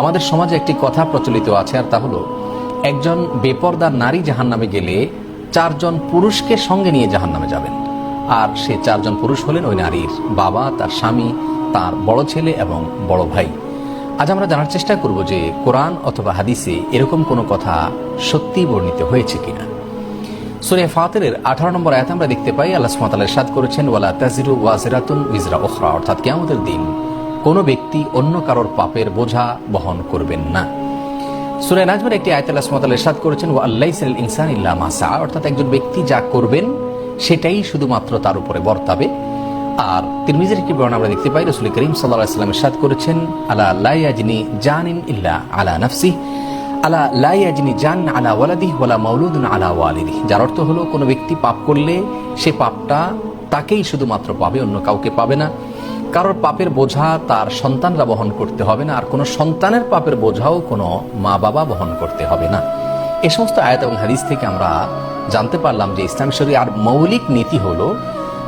আমাদের সমাজে একটি কথা প্রচলিত আছে, আর তা হলো, একজন বেপর্দার নারী জাহান্নামে গেলে চারজন পুরুষকে সঙ্গে নিয়ে জাহান্নামে যাবেন। আর সে চারজন পুরুষ হলেন ওই নারীর বাবা, তার স্বামী, তার বড় ছেলে এবং বড় ভাই। আজ আমরা জানার চেষ্টা করব যে কোরআন অথবা হাদিসে এরকম কোনো কথা সত্যি বর্ণিত হয়েছে কিনা। সুরে ফাতেরের আঠারো নম্বর আয়াত আমরা দেখতে পাই, আল্লাহ সুমাতালের সাদ করেছেন, ওয়ালা তাজিরু ওয়াজিরাতুন বিজরা ওখরা অর্থাৎ কেমতের দিন কোনো ব্যক্তি অন্য কারোর পাপের বোঝা বহন করবেন না। সুরে নাজমের একটি আয়াত আল্লাহ সুমাতালের সাদ করেছেন ও আল্লাহ ইনসান ইল্লা মাসা অর্থাৎ একজন ব্যক্তি যা করবেন সেটাই শুধুমাত্র তার উপরে বর্তাবে। আর তিরমিজের একটি বর্ণ আমরা দেখতে পাই, রসুল করিম সাল্লাহ ইসলামের সাদ করেছেন, আলা লাইয়াজনি জানিন ইল্লা আলা নাফসি আলা লাইয়াজনি জান আলা ওয়ালাদি ওয়ালা মৌলুদ আলা ওয়ালিদি যার অর্থ হলো কোনো ব্যক্তি পাপ করলে সে পাপটা তাকেই শুধুমাত্র পাবে, অন্য কাউকে পাবে না। কারোর পাপের বোঝা তার সন্তানরা বহন করতে হবে না, আর কোনো সন্তানের পাপের বোঝাও কোনো মা বাবা বহন করতে হবে না। এ সমস্ত আয়াত এবং হাদিস থেকে আমরা জানতে পারলাম যে ইসলাম শরিয়ার মৌলিক নীতি হলো,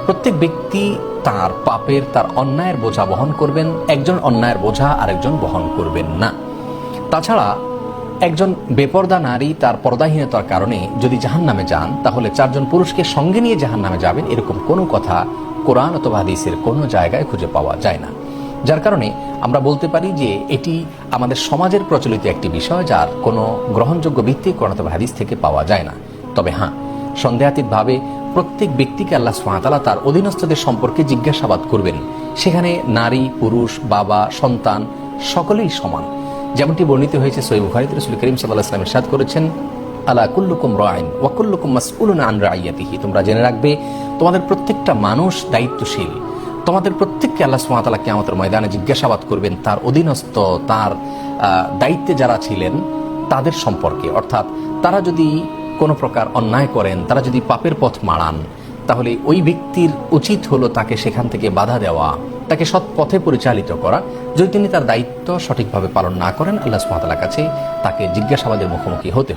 প্রত্যেক ব্যক্তি তার পাপের, তার অন্যায়ের বোঝা বহন করবেন, একজন অন্যায়ের বোঝা আরেকজন বহন করবেন না। তাছাড়া একজন বেপর্দা নারী তার পর্দাহীনতার কারণে যদি জাহান নামে যান, তাহলে চারজন পুরুষকে সঙ্গে নিয়ে জাহান নামে যাবেন, এরকম কোনো কথা কোরআন অথবা হাদিসের কোনো জায়গায় খুঁজে পাওয়া যায় না। যার কারণে আমরা বলতে পারি যে এটি আমাদের সমাজের প্রচলিত একটি বিষয় যার কোনো গ্রহণযোগ্য ভিত্তি কোরআন অথবা হাদিস থেকে পাওয়া যায় না। তবে হ্যাঁ সন্দেহাতীতভাবে প্রত্যেক ব্যক্তিকে আল্লাহ সুহাতালা তার অধীনস্থদের সম্পর্কে জিজ্ঞাসাবাদ করবেন। সেখানে নারী, পুরুষ, বাবা, সন্তান সকলেই সমান। যেমনটি বর্ণিত হয়েছে সৈব বুখারিতে, রসুল করিম সাল্লাহ ইসলাম ইরশাদ করেছেন আলা কুল্লুকুম রাইন ওয়াকুল্লুকুম মাসউলুন আন রাইয়াতিহি। তোমরা জেনে রাখবে, তোমাদের প্রত্যেকটা মানুষ দায়িত্বশীল। তোমাদের প্রত্যেককে আল্লাহ সুমাতালা কেমতের ময়দানে জিজ্ঞাসাবাদ করবেন, তার অধীনস্থ, তার দায়িত্বে যারা ছিলেন, তাদের সম্পর্কে। অর্থাৎ তারা যদি কোনো প্রকার অন্যায় করেন, তারা যদি পাপের পথ মাড়ান, তাহলে ওই ব্যক্তির উচিত হলো তাকে সেখান থেকে বাধা দেওয়া, তাকে সৎ পথে পরিচালিত করা। যদি তিনি তার দায়িত্ব সঠিকভাবে পালন না করেন, আল্লাহ সুমাতালার কাছে তাকে জিজ্ঞাসাবাদের মুখোমুখি হতে